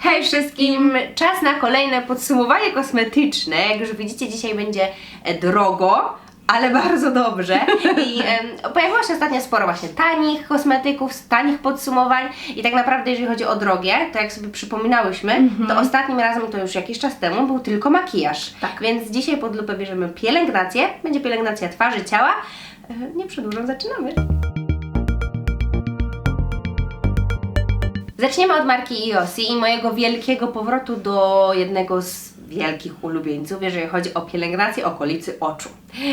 Hej wszystkim! Czas na kolejne podsumowanie kosmetyczne. Jak już widzicie, dzisiaj będzie e, drogo, ale bardzo dobrze. I em, pojawiło się ostatnio sporo właśnie tanich kosmetyków, tanich podsumowań. I tak naprawdę, jeżeli chodzi o drogie, to jak sobie przypominałyśmy, to ostatnim razem, to już jakiś czas temu, był tylko makijaż. Tak. Więc dzisiaj pod lupę bierzemy pielęgnację. Będzie pielęgnacja twarzy, ciała. E, Nie przedłużam, zaczynamy. Zaczniemy od marki Iosi i mojego wielkiego powrotu do jednego z wielkich ulubieńców, jeżeli chodzi o pielęgnację okolicy oczu.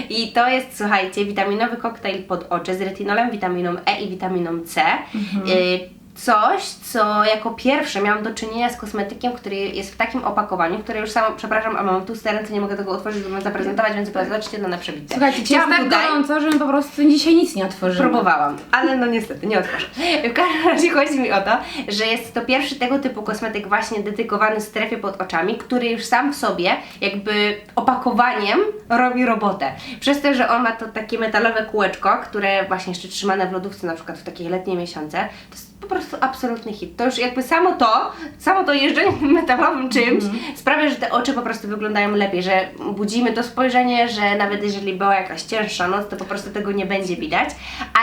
I to jest, słuchajcie, witaminowy koktajl pod oczy z retinolem, witaminą E i witaminą C. Y, Coś, co jako pierwsze miałam do czynienia z kosmetykiem, który jest w takim opakowaniu, które już samo, przepraszam, a mam tu ręce, nie mogę tego otworzyć, żeby zaprezentować, więc zobaczcie to na przebicie. Słuchajcie, jest Chciałam tak tutaj- gorąco, że po prostu dzisiaj nic nie otworzymy. Próbowałam, ale no niestety nie otworzę. W każdym razie chodzi mi o to, że jest to pierwszy tego typu kosmetyk właśnie dedykowany strefie pod oczami, który już sam w sobie jakby opakowaniem robi robotę. Przez to, że on ma to takie metalowe kółeczko, które właśnie jeszcze trzymane w lodówce na przykład w takie letnie miesiące, to jest po prostu absolutny hit. To już jakby samo to, samo to jeżdżenie metalowym czymś sprawia, że te oczy po prostu wyglądają lepiej, że budzimy to spojrzenie, że nawet jeżeli była jakaś cięższa noc, to po prostu tego nie będzie widać.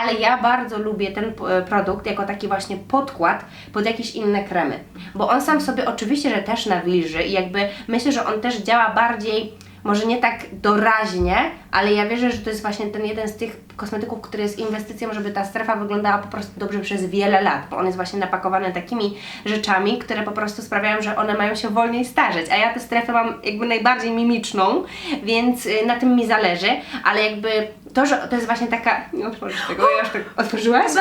Ale ja bardzo lubię ten e, produkt jako taki właśnie podkład pod jakieś inne kremy. Bo on sam sobie oczywiście, że też nawilży i jakby myślę, że on też działa bardziej może nie tak doraźnie, ale ja wierzę, że to jest właśnie ten jeden z tych kosmetyków, który jest inwestycją, żeby ta strefa wyglądała po prostu dobrze przez wiele lat, bo on jest właśnie napakowany takimi rzeczami, które po prostu sprawiają, że one mają się wolniej starzeć, a ja tę strefę mam jakby najbardziej mimiczną, więc y, na tym mi zależy, ale jakby to, że to jest właśnie taka, nie otworzysz tego, ja już tak otworzyłaś?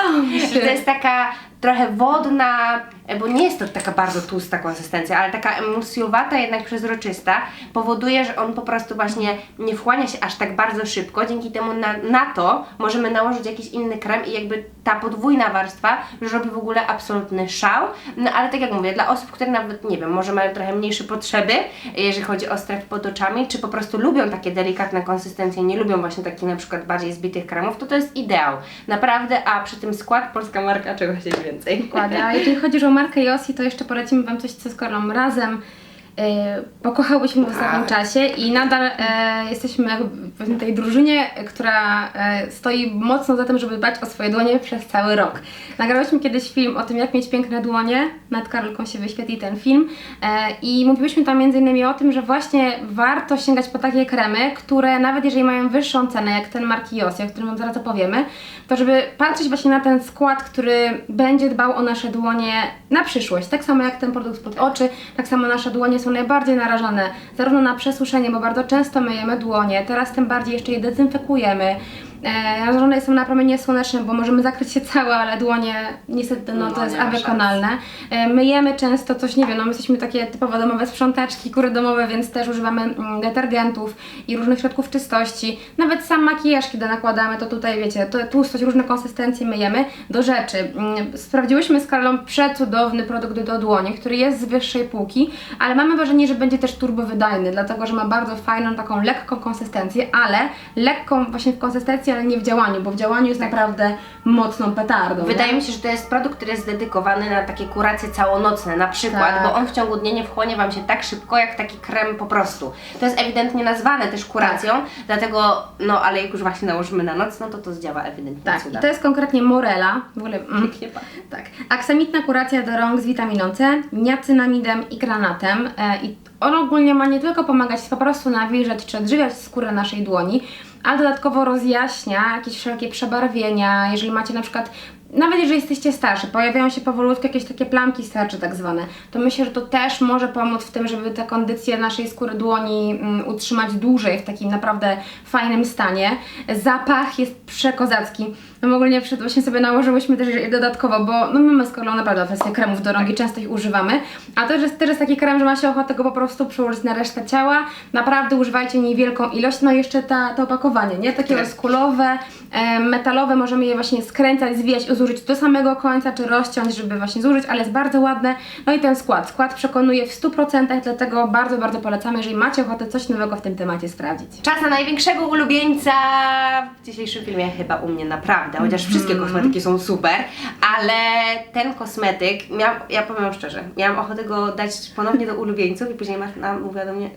Że to jest taka trochę wodna, e, bo nie jest to taka bardzo tłusta konsystencja, ale taka emulsjowata, jednak przezroczysta, powoduje, że on po prostu właśnie nie wchłania się aż tak bardzo szybko. Dzięki temu na, na to możemy nałożyć jakiś inny krem i jakby ta podwójna warstwa już robi w ogóle absolutny szał. No ale tak jak mówię, dla osób, które nawet, nie wiem, może mają trochę mniejsze potrzeby, jeżeli chodzi o stref pod oczami, czy po prostu lubią takie delikatne konsystencje, nie lubią właśnie takich na przykład bardziej zbitych kremów, to to jest ideał. Naprawdę, a przy tym skład polska marka, czego chcieć więcej. Dokładnie. A jeżeli chodzi o markę Josi, to jeszcze polecimy Wam coś, co z Korą razem pokochałyśmy w ostatnim Tak. czasie i nadal e, jesteśmy w tej drużynie, która e, stoi mocno za tym, żeby dbać o swoje dłonie przez cały rok. Nagrałyśmy kiedyś film o tym, jak mieć piękne dłonie. Nad Karolką się wyświetli ten film e, i mówiłyśmy tam między innymi o tym, że właśnie warto sięgać po takie kremy, które nawet jeżeli mają wyższą cenę, jak ten marki Josi, o którym zaraz opowiemy, to żeby patrzeć właśnie na ten skład, który będzie dbał o nasze dłonie na przyszłość. Tak samo jak ten produkt pod oczy, tak samo nasze dłonie są najbardziej narażone zarówno na przesuszenie, bo bardzo często myjemy dłonie, teraz tym bardziej jeszcze je dezynfekujemy. E, narażone są na promienie słoneczne, bo możemy zakryć się całe, ale dłonie niestety no, No, to jest nie ma awykonalne. E, myjemy często coś, nie wiem, no my jesteśmy takie typowo domowe sprzątaczki, kury domowe, więc też używamy mm, detergentów i różnych środków czystości. Nawet sam makijaż, kiedy nakładamy, to tutaj wiecie, to tłustość, różne konsystencje myjemy do rzeczy. Mm, Sprawdziłyśmy z Karlą przecudowny produkt do dłoni, który jest z wyższej półki, ale mamy wrażenie, że będzie też turbowydajny, dlatego że ma bardzo fajną, taką lekką konsystencję, ale lekką właśnie w konsystencji, ale nie w działaniu, bo w działaniu jest naprawdę mocną petardą. Wydaje mi się, że to jest produkt, który jest dedykowany na takie kuracje całonocne, na przykład, Tak. bo on w ciągu dnia nie wchłonie Wam się tak szybko, jak taki krem po prostu. To jest ewidentnie nazwane też kuracją, dlatego, no ale jak już właśnie nałożymy na noc, no to to zdziała ewidentnie Tak, cuda. i to jest konkretnie Morela. W ogóle. Mm, Pięknie pachnie. tak. Aksamitna kuracja do rąk z witaminą C, niacinamidem i granatem. E, I on ogólnie ma nie tylko pomagać po prostu nawilżać czy odżywiać skórę naszej dłoni, ale dodatkowo rozjaśnia jakieś wszelkie przebarwienia. Jeżeli macie na przykład nawet jeżeli jesteście starsi, pojawiają się powolutku jakieś takie plamki starcze tak zwane, to myślę, że to też może pomóc w tym, żeby tę kondycję naszej skóry dłoni mm, utrzymać dłużej w takim naprawdę fajnym stanie. Zapach jest przekozacki. My ogólnie przed właśnie sobie nałożyłyśmy też dodatkowo, bo no my mamy z kolą naprawdę kwestię kremów do rąk i często ich używamy, a to jest, też jest taki krem, że ma się ochotę go po prostu przełożyć na resztę ciała. Naprawdę używajcie niewielką ilość, no i jeszcze ta, to opakowanie, nie? Takie Tak. oldschoolowe, metalowe, możemy je właśnie skręcać, zwijać i zużyć do samego końca, czy rozciąć, żeby właśnie zużyć, ale jest bardzo ładne. No i ten skład. Skład przekonuje w 100%, dlatego bardzo, bardzo polecamy, jeżeli macie ochotę coś nowego w tym temacie sprawdzić. Czas na największego ulubieńca w dzisiejszym filmie chyba u mnie naprawdę, chociaż wszystkie kosmetyki są super, ale ten kosmetyk, miałam, ja powiem wam szczerze, miałam ochotę go dać ponownie do ulubieńców i później Marta mówiła do mnie,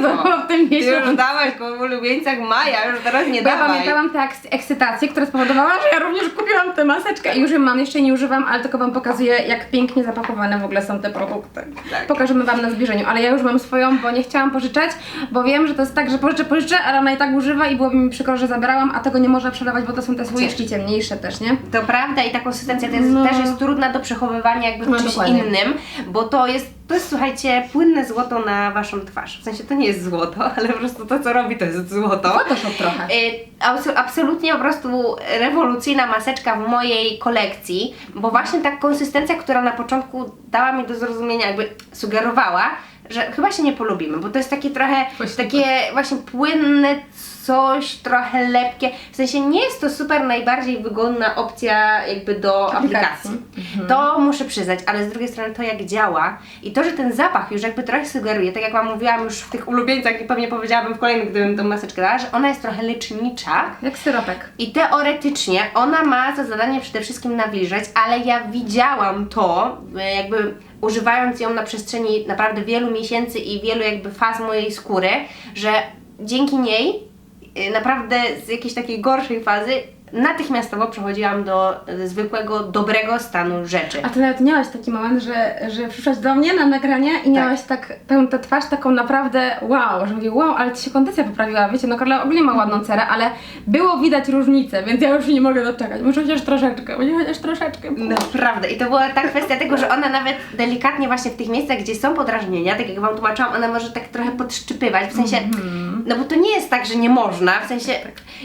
było w tym ty już miesiącu. dałaś go w ulubieńcach Maja, już teraz nie ja dawaj. pamiętałam tę eks- ekscytację, która spowodowała, że ja również kupiłam tę maseczkę i już ją mam, jeszcze jej nie używam, ale tylko Wam pokazuję, jak pięknie zapakowane w ogóle są te produkty. Tak. Pokażemy Wam na zbliżeniu, ale ja już mam swoją, bo nie chciałam pożyczać, bo wiem, że to jest tak, że pożyczę, pożyczę, ale ona i tak używa i byłoby mi przykro, że zabierałam, a tego nie można przelewać, bo to są te słoiczki ciemniejsze też, nie? To prawda i ta konsystencja to jest, No. też jest trudna do przechowywania jakby No, czymś dokładnie. innym, bo to jest, to jest słuchajcie, płynne złoto na waszą twarz. W sensie to nie jest złoto, ale po prostu to co robi to jest złoto. Photoshop trochę. Y, abso- absolutnie po prostu rewolucyjna maseczka w mojej kolekcji, bo właśnie ta konsystencja, która na początku dała mi do zrozumienia, jakby sugerowała, że chyba się nie polubimy, bo to jest takie trochę, Właśnie takie właśnie płynne coś, trochę lepkie, w sensie nie jest to super najbardziej wygodna opcja jakby do Aplikacji. aplikacji. To muszę przyznać, ale z drugiej strony to jak działa i to, że ten zapach już jakby trochę sugeruje, tak jak Wam mówiłam już w tych ulubieńcach i pewnie powiedziałabym w kolejnym, gdybym tą maseczkę dała, że ona jest trochę lecznicza Jak syropek. i teoretycznie ona ma za zadanie przede wszystkim nawilżać, ale ja widziałam to, e, jakby używając ją na przestrzeni naprawdę wielu miesięcy i wielu jakby faz mojej skóry, że dzięki niej e, naprawdę z jakiejś takiej gorszej fazy natychmiastowo przechodziłam do e, zwykłego, dobrego stanu rzeczy. A ty nawet miałaś taki moment, że, że przyszłaś do mnie na nagranie i miałaś tak tę, tę twarz taką naprawdę wow, że mówię wow, ale ci się kondycja poprawiła, wiecie, no Karla ogólnie ma ładną cerę, ale było widać różnicę, więc ja już nie mogę doczekać, może chociaż troszeczkę, może chociaż troszeczkę. Naprawdę. I to była ta kwestia tego, że ona nawet delikatnie właśnie w tych miejscach, gdzie są podrażnienia, tak jak Wam tłumaczyłam, ona może tak trochę podszczypywać, w sensie, Mhm. no bo to nie jest tak, że nie można, w sensie,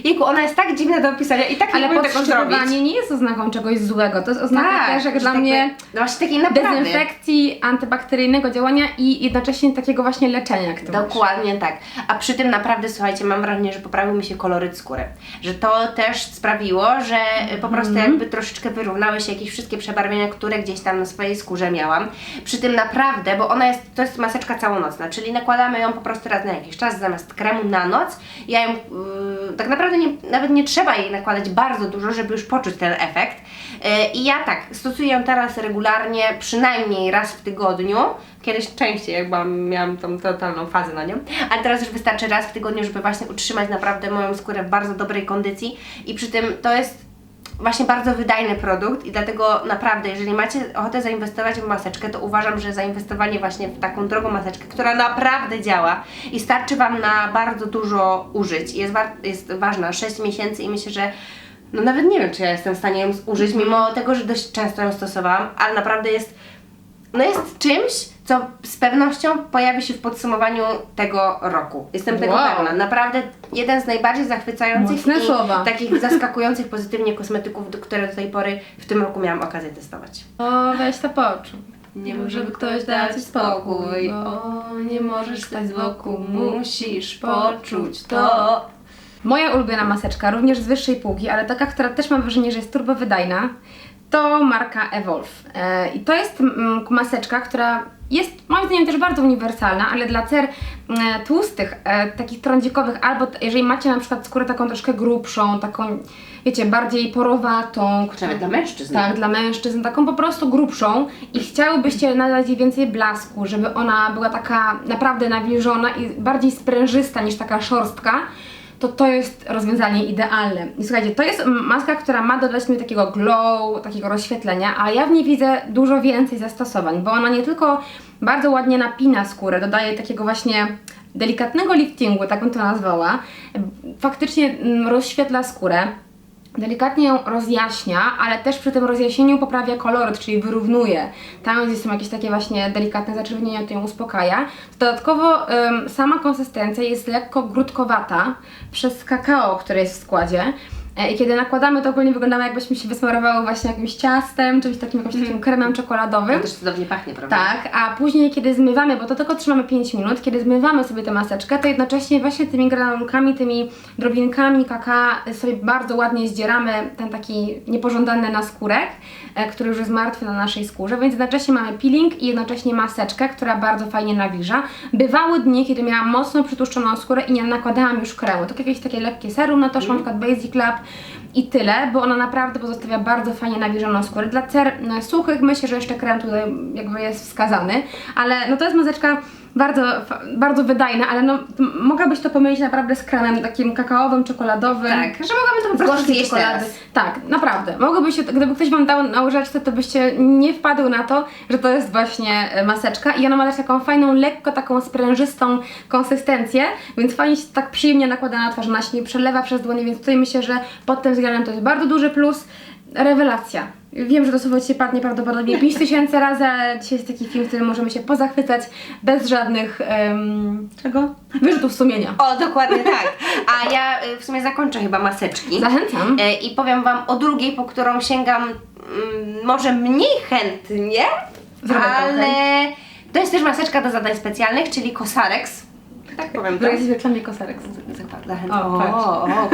jejku, ona jest tak dziwna do opisania i tak nie Ale umiem tego zrobić. podszczypywanie nie jest oznaką czegoś złego, to jest oznaka też jak że dla tak mnie powiem, No właśnie takiej naprawy. dezynfekcji, antybakteryjnego działania i jednocześnie takiego właśnie leczenia, jak to mówisz. Dokładnie tak. A przy tym naprawdę, słuchajcie, mam wrażenie, że poprawił mi się koloryt skóry. Że to też sprawiło, że po prostu Mhm. jakby troszeczkę wyrównały się jakieś wszystkie przebarwienia, które gdzieś tam na swojej skórze miałam. Przy tym naprawdę, bo ona jest, to jest maseczka całonocna, czyli nakładamy ją po prostu raz na jakiś czas zamiast kremu na noc. Ja ją, yy, tak naprawdę nie, nawet nie trzeba jej nakładać bardzo dużo, żeby już poczuć ten efekt. Yy, I ja tak, stosuję ją teraz regularnie, przynajmniej raz w tygodniu. Kiedyś częściej, jak byłam, miałam tą totalną fazę na nią, ale teraz już wystarczy raz w tygodniu, żeby właśnie utrzymać naprawdę moją skórę w bardzo dobrej kondycji i przy tym to jest właśnie bardzo wydajny produkt i dlatego naprawdę, jeżeli macie ochotę zainwestować w maseczkę, to uważam, że zainwestowanie właśnie w taką drogą maseczkę, która naprawdę działa i starczy Wam na bardzo dużo użyć, jest, war- jest ważna 6 miesięcy i myślę, że no nawet nie wiem, czy ja jestem w stanie ją użyć, mimo tego, że dość często ją stosowałam, ale naprawdę jest no jest czymś, co z pewnością pojawi się w podsumowaniu tego roku. Jestem tego Wow. pewna. Naprawdę jeden z najbardziej zachwycających Mocne i słowa. takich zaskakujących pozytywnie kosmetyków, które do tej pory w tym roku miałam okazję testować. O, weź to poczuł. Nie żeby ktoś dał ci spokój. O, nie możesz stać z boku, musisz poczuć to. Moja ulubiona maseczka, również z wyższej półki, ale taka, która też mam wrażenie, że jest turbo wydajna, to marka Evolve. E, I to jest mm, maseczka, która jest moim zdaniem też bardzo uniwersalna, ale dla cer mm, tłustych, e, takich trądzikowych, albo jeżeli macie na przykład skórę taką troszkę grubszą, taką, wiecie, bardziej porowatą, nawet dla mężczyzn. tak, dla mężczyzn, taką po prostu grubszą i chciałybyście nadać jej więcej blasku, żeby ona była taka naprawdę nawilżona i bardziej sprężysta niż taka szorstka, to to jest rozwiązanie idealne. I słuchajcie, to jest maska, która ma dodać mi takiego glow, takiego rozświetlenia, a ja w niej widzę dużo więcej zastosowań, bo ona nie tylko bardzo ładnie napina skórę, dodaje takiego właśnie delikatnego liftingu, tak bym to nazwała, faktycznie mm, rozświetla skórę, delikatnie ją rozjaśnia, ale też przy tym rozjaśnieniu poprawia koloryt, czyli wyrównuje. Tam gdzie są jakieś takie właśnie delikatne zaczerwienienia, to ją uspokaja. Dodatkowo ym, sama konsystencja jest lekko grudkowata przez kakao, które jest w składzie. E, I kiedy nakładamy, to ogólnie wyglądamy jakbyśmy się wysmarowały właśnie jakimś ciastem, czymś takim, jakimś takim kremem czekoladowym. To też cudownie pachnie, prawda? Tak, a później kiedy zmywamy, bo to tylko trzymamy 5 minut, kiedy zmywamy sobie tę maseczkę, to jednocześnie właśnie tymi granulkami, tymi drobinkami kaka sobie bardzo ładnie zdzieramy ten taki niepożądany naskórek, e, który już jest martwy na naszej skórze, więc jednocześnie mamy peeling i jednocześnie maseczkę, która bardzo fajnie nawilża. Bywały dni, kiedy miałam mocno przytłuszczoną skórę i nie nakładałam już kremu, tylko jakieś takie lekkie serum na to, mm. na przykład Basic Lab i tyle, bo ona naprawdę pozostawia bardzo fajnie nawilżoną skórę. Dla cer no, suchych myślę, że jeszcze krem tutaj jakby jest wskazany, ale no to jest maseczka bardzo, bardzo wydajna, ale no m- mogłabyś to pomylić naprawdę z kremem takim kakaowym, czekoladowym. Tak, że mogłabym to po prostu czekolady. teraz. Tak, naprawdę. Mogłoby się, gdyby ktoś Wam dał na łyżeczce, to byście nie wpadły na to, że to jest właśnie e, maseczka i ona ma też taką fajną, lekko taką sprężystą konsystencję, więc fajnie się tak przyjemnie nakłada na twarz, ona się nie przelewa przez dłonie, więc tutaj myślę, że pod tym względem to jest bardzo duży plus. Rewelacja. Wiem, że to słowo Ci padnie prawdopodobnie 5 tysięcy razy, ale dzisiaj jest taki film, w którym możemy się pozachwycać bez żadnych, em, czego? Wyrzutów sumienia. O, dokładnie tak. A ja y, w sumie zakończę chyba maseczki. Zachęcam. E, I powiem Wam o drugiej, po którą sięgam mm, może mniej chętnie, Zrobię to, ale to jest też maseczka do zadań specjalnych, czyli Cosarx. Tak powiem to. Która jest w reklamie Kosarek. Zachęcam. O, O, o.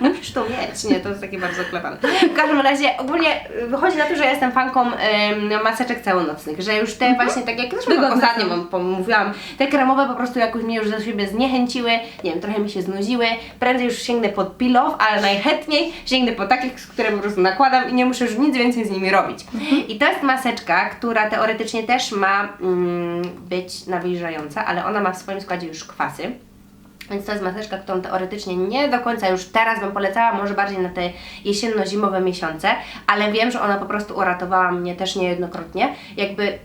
Musisz to mieć. Nie, to jest takie bardzo klepane. W każdym razie ogólnie wychodzi na to, że ja jestem fanką em, maseczek całonocnych, że już te właśnie, tak jak Wygodne ostatnio wam mówiłam, te kremowe po prostu jakoś mnie już do siebie zniechęciły, nie wiem, trochę mi się znudziły, prędzej już sięgnę pod pilow, ale najchętniej sięgnę po takich, które po prostu nakładam i nie muszę już nic więcej z nimi robić. I to jest maseczka, która teoretycznie też ma mm, być nawilżająca, ale ona ma w swoim składzie już kwasy. Więc to jest maseczka, którą teoretycznie nie do końca już teraz bym polecała, może bardziej na te jesienno-zimowe miesiące, ale wiem, że ona po prostu uratowała mnie też niejednokrotnie, jakby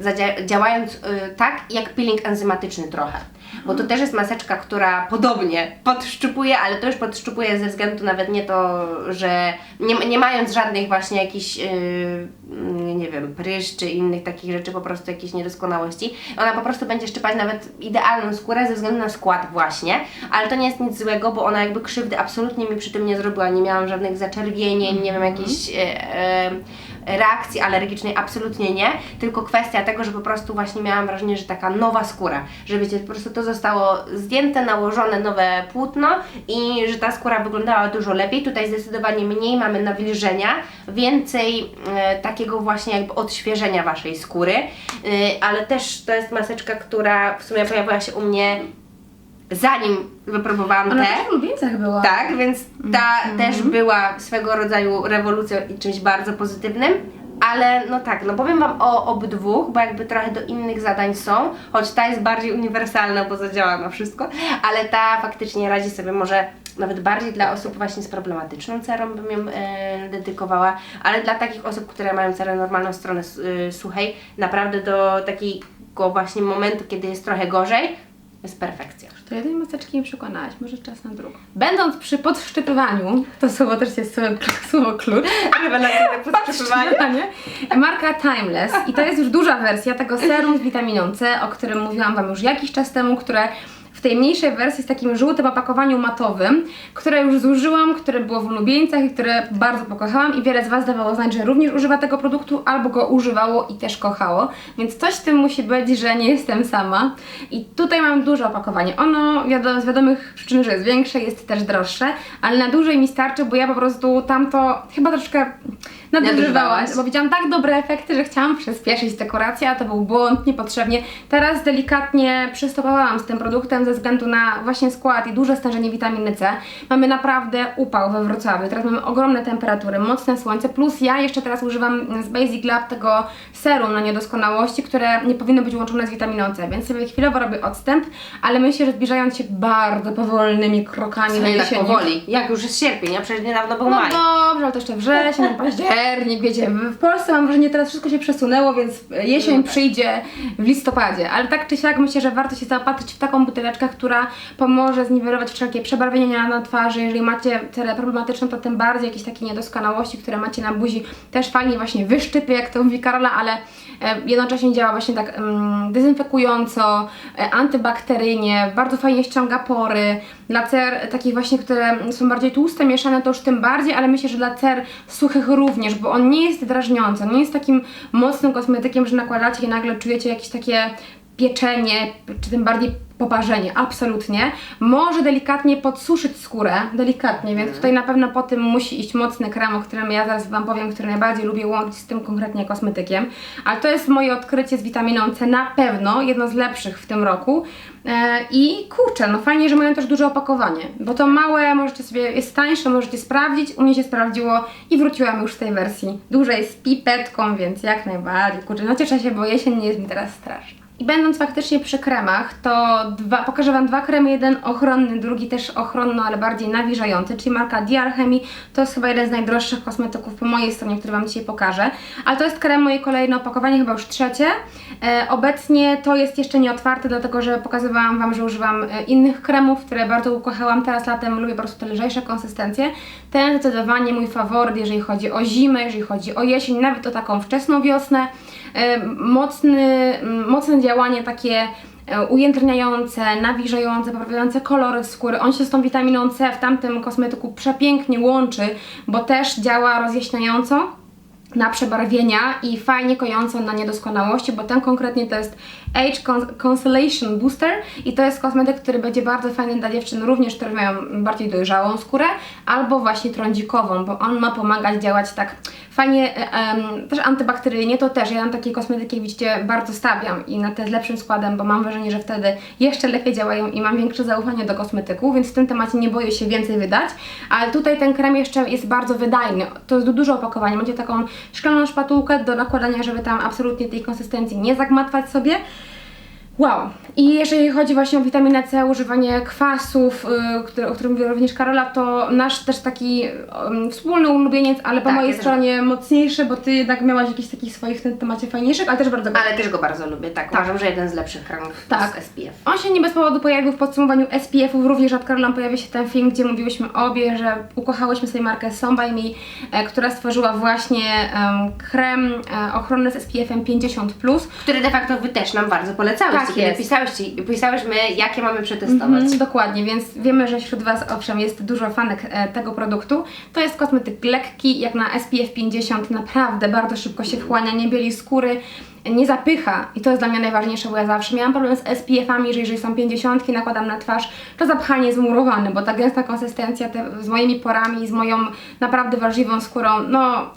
działając y, tak jak peeling enzymatyczny trochę. Bo to też jest maseczka, która podobnie podszczupuje, ale to już podszczupuje ze względu nawet nie to, że nie, nie mając żadnych właśnie jakichś, yy, nie wiem, prysz czy innych takich rzeczy, po prostu jakichś niedoskonałości, ona po prostu będzie szczypać nawet idealną skórę ze względu na skład właśnie, ale to nie jest nic złego, bo ona jakby krzywdy absolutnie mi przy tym nie zrobiła, nie miałam żadnych zaczerwienień, nie wiem, jakichś e, e, reakcji alergicznej, absolutnie nie, tylko kwestia tego, że po prostu właśnie miałam wrażenie, że taka nowa skóra, że wiecie, po prostu to zostało zdjęte, nałożone nowe płótno i że ta skóra wyglądała dużo lepiej, tutaj zdecydowanie mniej mamy nawilżenia, więcej e, takiego właśnie jakby odświeżenia Waszej skóry, e, ale też to jest maseczka, która w sumie pojawiła się u mnie zanim wypróbowałam Ona te. też w ulubieńcach była. Tak, więc ta też była swego rodzaju rewolucją i czymś bardzo pozytywnym. Ale no tak, no powiem Wam o obydwu, bo jakby trochę do innych zadań są, choć ta jest bardziej uniwersalna, bo zadziała na wszystko, ale ta faktycznie radzi sobie może nawet bardziej dla osób właśnie z problematyczną cerą bym ją e, dedykowała, ale dla takich osób, które mają cerę normalną stronę s- y, suchej, naprawdę do takiego właśnie momentu, kiedy jest trochę gorzej, jest perfekcja. Do jednej maseczki nie przekonałaś, może czas na drugą. Będąc przy podszczypywaniu, to słowo też jest słowo, słowo klucz, Rewelacyjne podszczypywanie. marka Timeless i to jest już duża wersja tego serum z witaminą C, o którym mówiłam Wam już jakiś czas temu, które tej mniejszej wersji z takim żółtym opakowaniu matowym, które już zużyłam, które było w ulubieńcach i które bardzo pokochałam i wiele z Was dawało znać, że również używa tego produktu albo go używało i też kochało, więc coś w tym musi być, że nie jestem sama i tutaj mam duże opakowanie. Ono wiadomo, z wiadomych przyczyn, że jest większe, jest też droższe, ale na dłużej mi starczy, bo ja po prostu tamto chyba troszkę Nadużywałaś. bo widziałam tak dobre efekty, że chciałam przyspieszyć dekorację, a to był błąd, niepotrzebnie. Teraz delikatnie przystopowałam z tym produktem ze względu na właśnie skład i duże stężenie witaminy C. Mamy naprawdę upał we Wrocławiu, teraz mamy ogromne temperatury, mocne słońce, plus ja jeszcze teraz używam z Basic Lab tego serum na niedoskonałości, które nie powinno być łączone z witaminą C, więc sobie chwilowo robię odstęp, ale myślę, że zbliżając się bardzo powolnymi krokami Nie tak powoli. Jak już jest sierpień, a przecież niedawno był No maj. dobrze, ale to jeszcze wrzesień, październik, wiecie, w Polsce mam wrażenie, teraz wszystko się przesunęło, więc jesień No tak. przyjdzie w listopadzie, ale tak czy siak myślę, że warto się zaopatrzyć w taką buteleczkę, która pomoże zniwelować wszelkie przebarwienia na twarzy. Jeżeli macie cerę problematyczną, to tym bardziej jakieś takie niedoskonałości, które macie na buzi, też fajnie właśnie wyszczypie, jak to mówi Karola, ale e, jednocześnie działa właśnie tak mm, dezynfekująco, e, antybakteryjnie, bardzo fajnie ściąga pory. Dla cer takich właśnie, które są bardziej tłuste, mieszane, to już tym bardziej, ale myślę, że dla cer suchych również, bo on nie jest drażniący, on nie jest takim mocnym kosmetykiem, że nakładacie i nagle czujecie jakieś takie pieczenie, czy tym bardziej poparzenie, absolutnie. Może delikatnie podsuszyć skórę, delikatnie, więc tutaj na pewno po tym musi iść mocny krem, o którym ja zaraz Wam powiem, który najbardziej lubię łączyć z tym konkretnie kosmetykiem. Ale to jest moje odkrycie z witaminą C, na pewno jedno z lepszych w tym roku. E, I kurczę, no fajnie, że mają też duże opakowanie, bo to małe możecie sobie, jest tańsze, możecie sprawdzić, u mnie się sprawdziło i wróciłam już w tej wersji dużej z pipetką, więc jak najbardziej, kurczę, no cieszę się, bo jesień nie jest mi teraz straszna. I będąc faktycznie przy kremach, to dwa, pokażę Wam dwa kremy, jeden ochronny, drugi też ochronny, ale bardziej nawilżający, czyli marka DR Chemie. To jest chyba jeden z najdroższych kosmetyków po mojej stronie, który Wam dzisiaj pokażę. Ale to jest krem moje kolejne opakowanie, chyba już trzecie. E, obecnie to jest jeszcze nie otwarte, dlatego że pokazywałam Wam, że używam e, innych kremów, które bardzo ukochałam teraz latem. Lubię po prostu te lżejsze konsystencje. Ten zdecydowanie mój faworyt, jeżeli chodzi o zimę, jeżeli chodzi o jesień, nawet o taką wczesną wiosnę. E, mocny, m, mocne działanie takie e, ujędrniające, nawilżające, poprawiające kolory skóry. On się z tą witaminą C w tamtym kosmetyku przepięknie łączy, bo też działa rozjaśniająco na przebarwienia i fajnie kojąco na niedoskonałości, bo ten konkretnie to jest Age Cons- Consolation Booster i to jest kosmetyk, który będzie bardzo fajny dla dziewczyn również, które mają bardziej dojrzałą skórę albo właśnie trądzikową, bo on ma pomagać działać tak fajnie, em, też antybakteryjnie, to też, ja na takie kosmetyki, widzicie, bardzo stawiam i na te z lepszym składem, bo mam wrażenie, że wtedy jeszcze lepiej działają i mam większe zaufanie do kosmetyku, więc w tym temacie nie boję się więcej wydać, ale tutaj ten krem jeszcze jest bardzo wydajny, to jest duże opakowanie, macie taką szklaną szpatułkę do nakładania, żeby tam absolutnie tej konsystencji nie zagmatwać sobie, Wow! I jeżeli chodzi właśnie o witaminę C, używanie kwasów, który, o którym mówiła również Karola, to nasz też taki um, wspólny ulubieniec, ale po Tak, mojej ja też stronie mocniejszy, bo ty jednak miałaś jakichś takich swoich w tym temacie fajniejszych, ale też bardzo dobry. Ale też go bardzo lubię, tak. Uważam, że jeden z lepszych kremów Tak. z SPF. On się nie bez powodu pojawił w podsumowaniu SPF-ów, również od Karolą pojawi się ten film, gdzie mówiłyśmy obie, że ukochałyśmy sobie markę Some by Me, e, która stworzyła właśnie em, krem e, ochronny z SPF-em 50+. Który de facto Wy też nam bardzo polecałyście, Tak kiedy jest. pisałyście, pisałyśmy, jakie mamy przetestować. Mhm, dokładnie, więc wiemy, że wśród Was owszem jest dużo fanek e, tego produktu. To jest kosmetyk lekki, jak na SPF 50, naprawdę bardzo szybko się wchłania, nie bieli skóry, nie zapycha i to jest dla mnie najważniejsze, bo ja zawsze miałam problem z SPF-ami, że jeżeli są 50, nakładam na twarz, to zapchanie jest murowane, bo ta gęsta konsystencja te, z moimi porami, z moją naprawdę wrażliwą skórą, no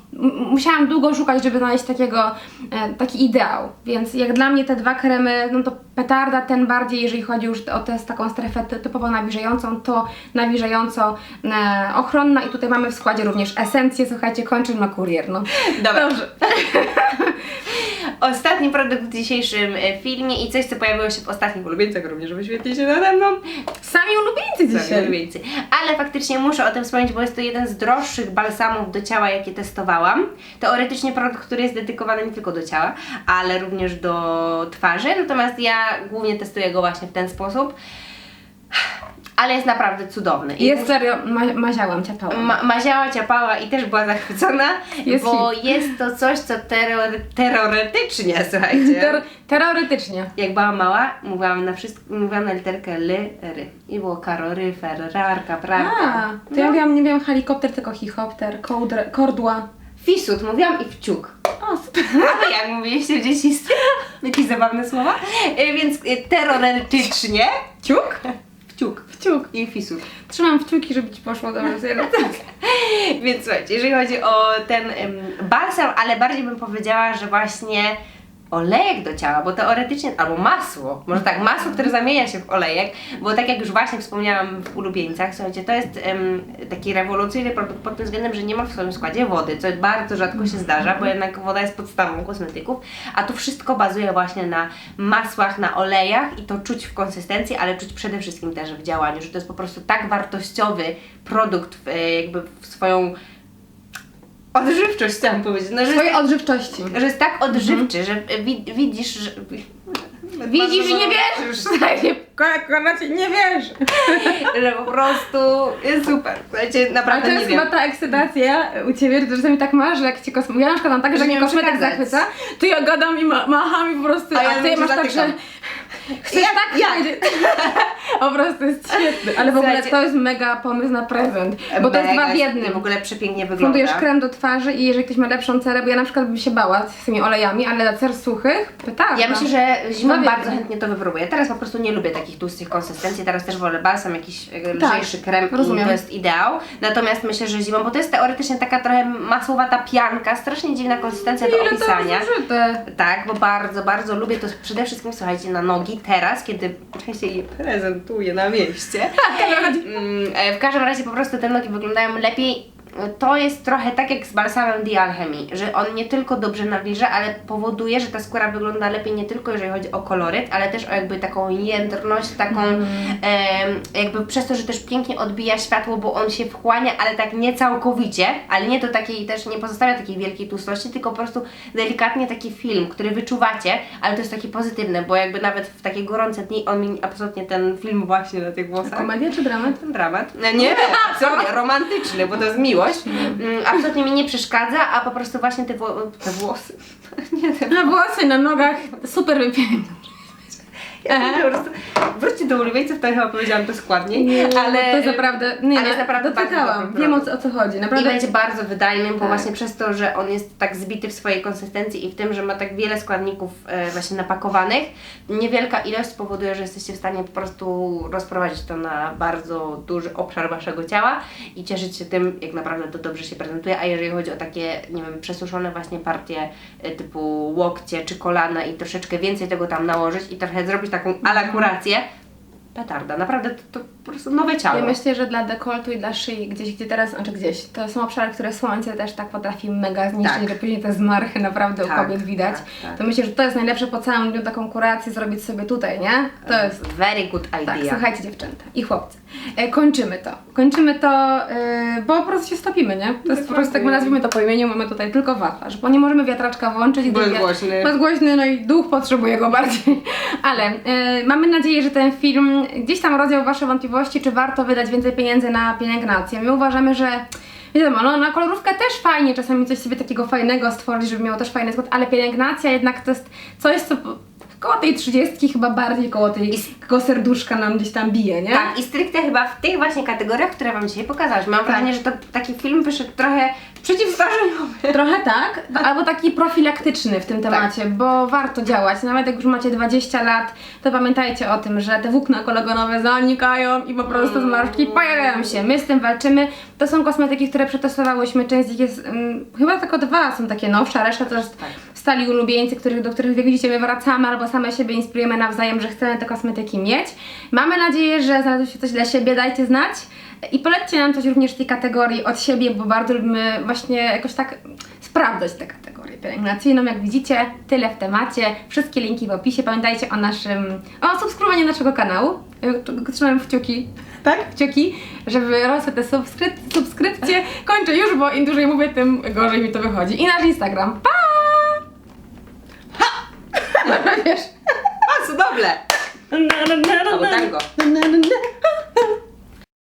musiałam długo szukać, żeby znaleźć takiego, e, taki ideał, więc jak dla mnie te dwa kremy, no to petarda ten bardziej, jeżeli chodzi już o tę taką strefę ty- typowo nawilżającą, to nawilżająco e, ochronna i tutaj mamy w składzie również esencję, słuchajcie, kończy no kurier, no. Dobra. Dobrze. Ostatni produkt w dzisiejszym e, filmie i coś, co pojawiło się w ostatnich ulubieńcach, również wyświetli się nade mną. Sami ulubieńcy Sami dzisiaj. ulubieńcy. Ale faktycznie muszę o tym wspomnieć, bo jest to jeden z droższych balsamów do ciała, jakie testowałam. Teoretycznie produkt, który jest dedykowany nie tylko do ciała, ale również do twarzy. Natomiast ja głównie testuję go właśnie w ten sposób. Ale jest naprawdę cudowny. I Jest serio, ma, maziałam, ciapałam. Ma, maziała, ciapała i też była zachwycona, Jest bo jest to coś, co terror, terrorytycznie, słuchajcie. Ter. Jak byłam mała, mówiłam na wszystko, mówiłam na literkę L, ry. I było karoryfer, rarka, prawda. A, to ja miałam, nie miałam helikopter, tylko chichopter, kołdr, kordła. Fisut, mówiłam i wciuk. O, super. A wy jak mówiliście w dzieciństwie? Jakieś zabawne słowa? E, Więc e, terrorytycznie Ciuk? Wciuk. Wciuk. I fisut. Trzymam kciuki, żeby Ci poszło dobrze. serio. Więc słuchajcie, jeżeli chodzi o ten em, balsam, ale bardziej bym powiedziała, że właśnie olejek do ciała, bo teoretycznie, albo masło, może tak, masło, które zamienia się w olejek, bo tak jak już właśnie wspomniałam w ulubieńcach, słuchajcie, to jest em, taki rewolucyjny produkt pod tym względem, że nie ma w swoim składzie wody, co bardzo rzadko się zdarza, bo jednak woda jest podstawą kosmetyków, a tu wszystko bazuje właśnie na masłach, na olejach i to czuć w konsystencji, ale czuć przede wszystkim też w działaniu, że to jest po prostu tak wartościowy produkt, w, e, jakby w swoją odżywczość chciałam powiedzieć, no, że, Swojej odżywczości. że jest tak odżywczy, że wi- widzisz, że Widzisz i nie wierzysz! Słuchajcie, Konradzie, nie wierzy! Że po prostu jest super. Słuchajcie, Ale naprawdę to nie jest wiem. chyba ta ekscytacja u Ciebie, że czasami tak masz, że jak Cię kosmetyk... Ja na przykład mam tak, że jak nie mnie kosmetyk przekazać. zachwyca, to ja gadam i ma macham i po prostu... A ja Ty mówię, masz tak, że... Chcesz Jak- tak jak? Po prostu jest świetny. Ale w ogóle to jest mega pomysł na prezent. Bo to jest Mega dwa w jednym. W ogóle przepięknie wygląda. Fundujesz krem do twarzy i jeżeli ktoś ma lepszą cerę, bo ja na przykład bym się bała z tymi olejami, ale dla cer suchych, petarda. Ja myślę, że zimą bardzo chętnie to wypróbuję. Teraz po prostu nie lubię takich tłustych konsystencji, teraz też wolę balsam, jakiś e, Tak, lżejszy krem rozumiem. i to jest ideał. Natomiast myślę, że zimą, bo to jest teoretycznie taka trochę masłowata pianka, strasznie dziwna konsystencja do Ile to opisania. jest zużyte? Tak, bo bardzo, bardzo lubię to przede wszystkim, słuchajcie, na nogi teraz, kiedy się je prezentuję na mieście. Mm, e, W każdym razie po prostu te nogi wyglądają lepiej. To jest trochę tak jak z balsamem The Alchemy, że on nie tylko dobrze nawilża, ale powoduje, że ta skóra wygląda lepiej nie tylko jeżeli chodzi o koloryt, ale też o jakby taką jędrność, taką em, jakby przez to, że też pięknie odbija światło, bo on się wchłania, ale tak nie całkowicie, ale nie do takiej też nie pozostawia takiej wielkiej tłustości, tylko po prostu delikatnie taki film, który wyczuwacie, ale to jest taki pozytywny, bo jakby nawet w takie gorące dni on mi absolutnie ten film właśnie na tych włosach Komedia czy dramat? dramat. No nie, absolutnie romantyczny, bo to jest miłość. Mm, Absolutnie mi nie przeszkadza, a po prostu właśnie te, wło- te włosy. Nie, te Na włosy, na nogach, super wypięknie. Ja po prostu, Wróćcie do ulubieńców, to chyba powiedziałam to składniej, ale to jest naprawdę, nie, ale nie, jest naprawdę dotykałam, wiem o co, o co chodzi, I naprawdę. będzie bardzo wydajnym, bo Tak. właśnie przez to, że on jest tak zbity w swojej konsystencji i w tym, że ma tak wiele składników e, właśnie napakowanych, niewielka ilość spowoduje, że jesteście w stanie po prostu rozprowadzić to na bardzo duży obszar waszego ciała i cieszyć się tym, jak naprawdę to dobrze się prezentuje. A jeżeli chodzi o takie, nie wiem, przesuszone właśnie partie e, typu łokcie czy kolana i troszeczkę więcej tego tam nałożyć i trochę zrobić taką ala kurację, petarda. Naprawdę to, to po prostu nowe ciało. Ja myślę, że dla dekoltu i dla szyi, gdzieś, gdzie teraz, znaczy gdzieś, to są obszary, które słońce też tak potrafi mega zniszczyć, Tak. że później te zmarchy naprawdę u Tak, kobiet widać. tak, tak. To myślę, że to jest najlepsze po całym dniu taką kurację zrobić sobie tutaj, nie? To jest Very good idea. Tak, słuchajcie dziewczęta i chłopcy. E, kończymy to. Kończymy to, e, bo po prostu się stopimy, nie? To jest po prostu, tak my nazwijmy to po imieniu, mamy tutaj tylko wachlarz, bo nie możemy wiatraczka włączyć. Bo jest wie- głośny. Bo jest głośny, no i duch potrzebuje go bardziej. Ale e, mamy nadzieję, że ten film gdzieś tam rozwiał Wasze wątpliwości, czy warto wydać więcej pieniędzy na pielęgnację. My uważamy, że Wiadomo, no, na kolorówkę też fajnie czasami coś sobie takiego fajnego stworzyć, żeby miało też fajny skład, ale pielęgnacja jednak to jest coś, co koło tej trzydziestki chyba bardziej koło tej, tego serduszka nam gdzieś tam bije, nie? Tak, i stricte chyba w tych właśnie kategoriach, które Wam dzisiaj pokazałaś. Mam Tak. wrażenie, że to taki film wyszedł trochę przeciwstarzeniowy. Trochę tak, albo taki profilaktyczny w tym temacie, bo warto działać. Nawet jak już macie 20 lat, to pamiętajcie o tym, że te włókna kolagonowe zanikają i po prostu zmarszczki pojawiają się. My z tym walczymy. To są kosmetyki, które przetestowałyśmy. Część z nich jest, mm, chyba tylko dwa są takie nowsze, a reszta to jest Tak. Stali ulubieńcy, których, do których jak widzicie my wracamy albo same siebie inspirujemy nawzajem, że chcemy te kosmetyki mieć. Mamy nadzieję, że znalazło się coś dla siebie, dajcie znać. I polećcie nam coś również w tej kategorii od siebie, bo bardzo lubimy właśnie jakoś tak sprawdzać tę kategorię pielęgnacyjną. Jak widzicie, tyle w temacie. Wszystkie linki w opisie. Pamiętajcie o naszym, o subskrybowaniu naszego kanału. Trzymam kciuki, tak? Kciuki, żeby rosły te subskryp- subskrypcje. Kończę już, bo im dłużej mówię, tym gorzej mi to wychodzi. I nasz Instagram. Pa! Wiesz? A, cudowne! Albo tango.